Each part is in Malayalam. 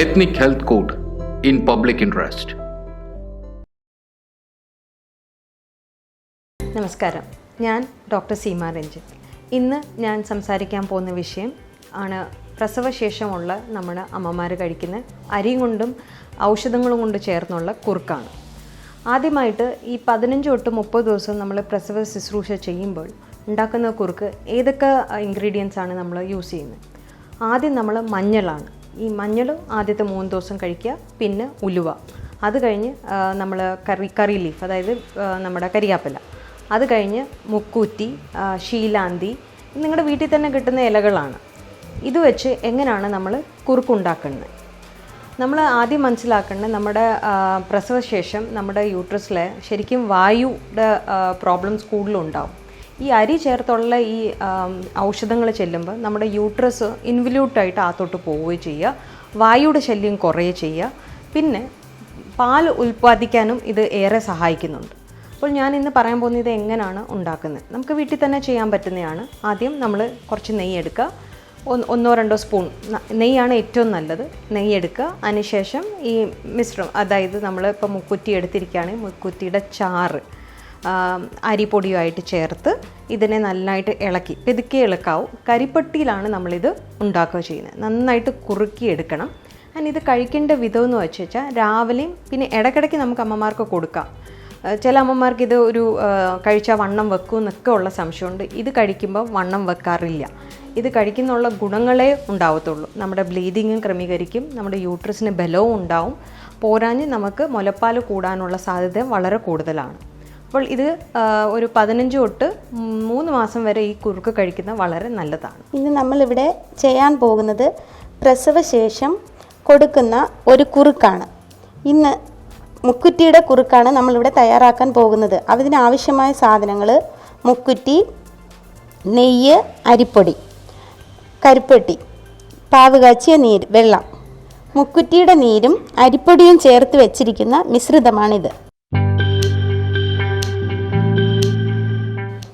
Ethnic Health Code in Public Interest. നമസ്കാരം. ഞാൻ ഡോക്ടർ സീമ രഞ്ജിത്ത്. ഇന്ന് ഞാൻ സംസാരിക്കാൻ പോകുന്ന വിഷയം ആണ് പ്രസവശേഷമുള്ള നമ്മുടെ അമ്മമാർ കഴിക്കുന്ന അരി കൊണ്ടും ഔഷധങ്ങളും കൊണ്ട് ചേർന്നുള്ള കുറുക്കാണ്. ആദ്യമായിട്ട് ഈ പതിനഞ്ച് തൊട്ട് മുപ്പത് ദിവസം നമ്മൾ പ്രസവ ശുശ്രൂഷ ചെയ്യുമ്പോൾ ഉണ്ടാക്കുന്ന കുറുക്ക് ഏതൊക്കെ ഇൻഗ്രീഡിയൻസ് ആണ് നമ്മൾ യൂസ് ചെയ്യുന്നത്? ആദ്യം നമ്മൾ മഞ്ഞളാണ്. ഈ മഞ്ഞൾ ആദ്യത്തെ മൂന്ന് ദിവസം കഴിക്കുക പിന്നെ ഉലുവ. അത് കഴിഞ്ഞ് നമ്മൾ കറി കറി ലീഫ് അതായത് നമ്മുടെ കരിയാപ്പില. അത് കഴിഞ്ഞ് മുക്കൂറ്റി ശീലാന്തി. നിങ്ങളുടെ വീട്ടിൽ തന്നെ കിട്ടുന്ന ഇലകളാണ്. ഇത് വെച്ച് എങ്ങനെയാണ് നമ്മൾ കുറുക്കുണ്ടാക്കുന്നത് നമ്മൾ ആദ്യം മനസ്സിലാക്കേണ്ടത് നമ്മുടെ പ്രസവശേഷം നമ്മുടെ യൂട്രസിലെ ശരിക്കും വായുടെ പ്രോബ്ലംസ് കൂടുതലുണ്ടാവും ഈ അരി ചേർത്തുള്ള ഈ ഔഷധങ്ങൾ ചെല്ലുമ്പോൾ നമ്മുടെ യൂട്രസ് ഇൻവല്യൂട്ടായിട്ട് ആത്തോട്ട് പോവുകയും ചെയ്യുക. വായുടെ ശല്യം കുറയുകയും ചെയ്യുക. പിന്നെ പാൽ ഉൽപ്പാദിക്കാനും ഇത് ഏറെ സഹായിക്കുന്നുണ്ട്. അപ്പോൾ ഞാൻ ഇന്ന് പറയാൻ പോകുന്നത് എങ്ങനെയാണ് ഉണ്ടാക്കുന്നത്. നമുക്ക് വീട്ടിൽ തന്നെ ചെയ്യാൻ പറ്റുന്നതാണ്. ആദ്യം നമ്മൾ കുറച്ച് നെയ്യ് എടുക്കുക. ഒന്നോ രണ്ടോ സ്പൂൺ നെയ്യാണ് ഏറ്റവും നല്ലത്. നെയ്യ് എടുക്കുക. അതിനുശേഷം ഈ മിശ്രം അതായത് നമ്മൾ ഇപ്പോൾ മുക്കുറ്റി എടുത്തിരിക്കുകയാണെങ്കിൽ മുക്കുറ്റിയുടെ ചാറ് അരിപ്പൊടിയുമായിട്ട് ചേർത്ത് ഇതിനെ നന്നായിട്ട് ഇളക്കി പെതുക്കി ഇളക്കാവും. കരിപ്പട്ടിയിലാണ് നമ്മളിത് ഉണ്ടാക്കുക ചെയ്യുന്നത്. നന്നായിട്ട് കുറുക്കി എടുക്കണം ആൻഡ് ഇത് കഴിക്കേണ്ട വിധം എന്ന് വെച്ച് വെച്ചാൽ രാവിലെയും പിന്നെ ഇടയ്ക്കിടയ്ക്ക് നമുക്ക് അമ്മമാർക്ക് കൊടുക്കാം. ചില അമ്മമാർക്ക് ഇത് ഒരു കഴിച്ചാൽ വണ്ണം വെക്കും എന്നൊക്കെ ഉള്ള സംശയമുണ്ട്. ഇത് കഴിക്കുമ്പോൾ വണ്ണം വെക്കാറില്ല. ഇത് കഴിക്കുന്നുള്ള ഗുണങ്ങളേ ഉണ്ടാവത്തുള്ളൂ. നമ്മുടെ ബ്ലീഡിങ്ങും ക്രമീകരിക്കും നമ്മുടെ യൂട്രസിന് ബലവും ഉണ്ടാവും. പോരാഞ്ഞ് നമുക്ക് മുലപ്പാൽ കൂടാനുള്ള സാധ്യത വളരെ കൂടുതലാണ്. അപ്പോൾ ഇത് ഒരു പതിനഞ്ച് തൊട്ട് മൂന്ന് മാസം വരെ ഈ കുറുക്ക് കഴിക്കുന്നത് വളരെ നല്ലതാണ്. ഇന്ന് നമ്മളിവിടെ ചെയ്യാൻ പോകുന്നത് പ്രസവശേഷം കൊടുക്കുന്ന ഒരു കുറുക്കാണ്. ഇന്ന് മുക്കുറ്റിയുടെ കുറുക്കാണ് നമ്മളിവിടെ തയ്യാറാക്കാൻ പോകുന്നത്. അതിനാവശ്യമായ സാധനങ്ങൾ മുക്കുറ്റി നെയ്യ് അരിപ്പൊടി കരിപ്പെട്ടി പാവ് കാച്ചിയ നീര് വെള്ളം. മുക്കുറ്റിയുടെ നീരും അരിപ്പൊടിയും ചേർത്ത് വെച്ചിരിക്കുന്ന മിശ്രിതമാണിത്.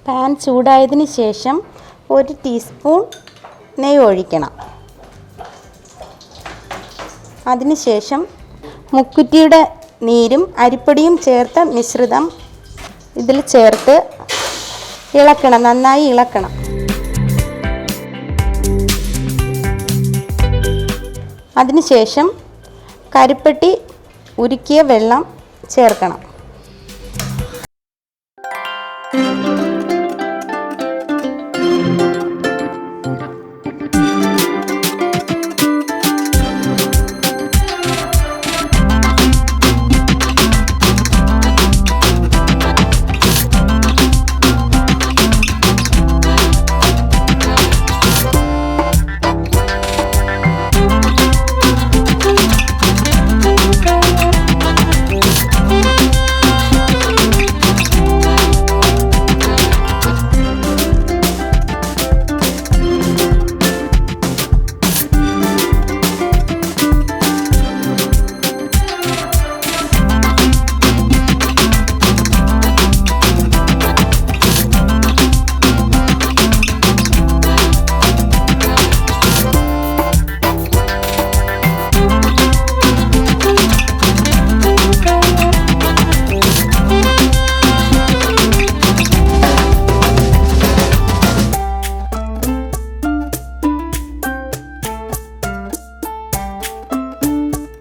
പാൻ ചൂടായതിന് ശേഷം ഒരു ടീസ്പൂൺ നെയ്യ് ഒഴിക്കണം. അതിനുശേഷം മുക്കുറ്റിയുടെ നീരും അരിപ്പൊടിയും ചേർത്ത മിശ്രിതം ഇതിൽ ചേർത്ത് ഇളക്കണം നന്നായി ഇളക്കണം. അതിനുശേഷം കരിപ്പെട്ടി ഉരുക്കിയ വെള്ളം ചേർക്കണം.